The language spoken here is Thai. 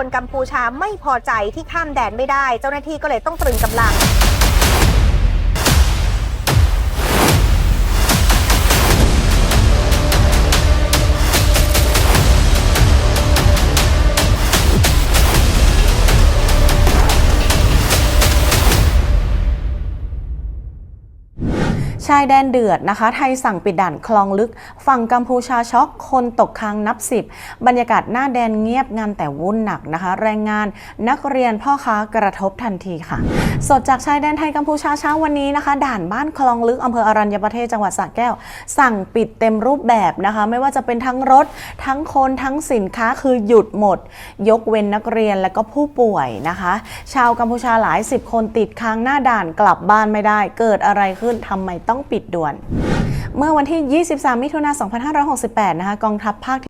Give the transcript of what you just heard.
คนกัมพูชาไม่พอใจที่ข้ามแดนไม่ได้ เจ้าหน้าที่ก็เลยต้องตรึงกำลัง ชายแดนเดือดนะคะ ไทยสั่งปิดด่านคลองลึก ฝั่งกัมพูชาช็อก คนตกค้างนับสิบบรรยากาศหน้าแดนเงียบงานแต่วุ่นหนักนะคะ แรงงานนักเรียนพ่อค้ากระทบทันทีค่ะ สดจากชายแดนไทยกัมพูชาเช้าวันนี้นะคะ ด่านบ้านคลองลึกอำเภออรัญญประเทศจังหวัดสระแก้ว สั่งปิดเต็มรูปแบบนะคะ ไม่ว่าจะเป็นทั้งรถ ทั้งคนทั้งสินค้าคือหยุดหมด ยกเว้นนักเรียนและก็ผู้ป่วยนะคะ ชาวกัมพูชาหลายสิบคนติดค้างหน้าด่านกลับบ้านไม่ได้ เกิดอะไรขึ้นทำไมต้องปิดด่วน เมื่อวันที่ 23 มิถุนายน 2568 นะคะ กองทัพภาค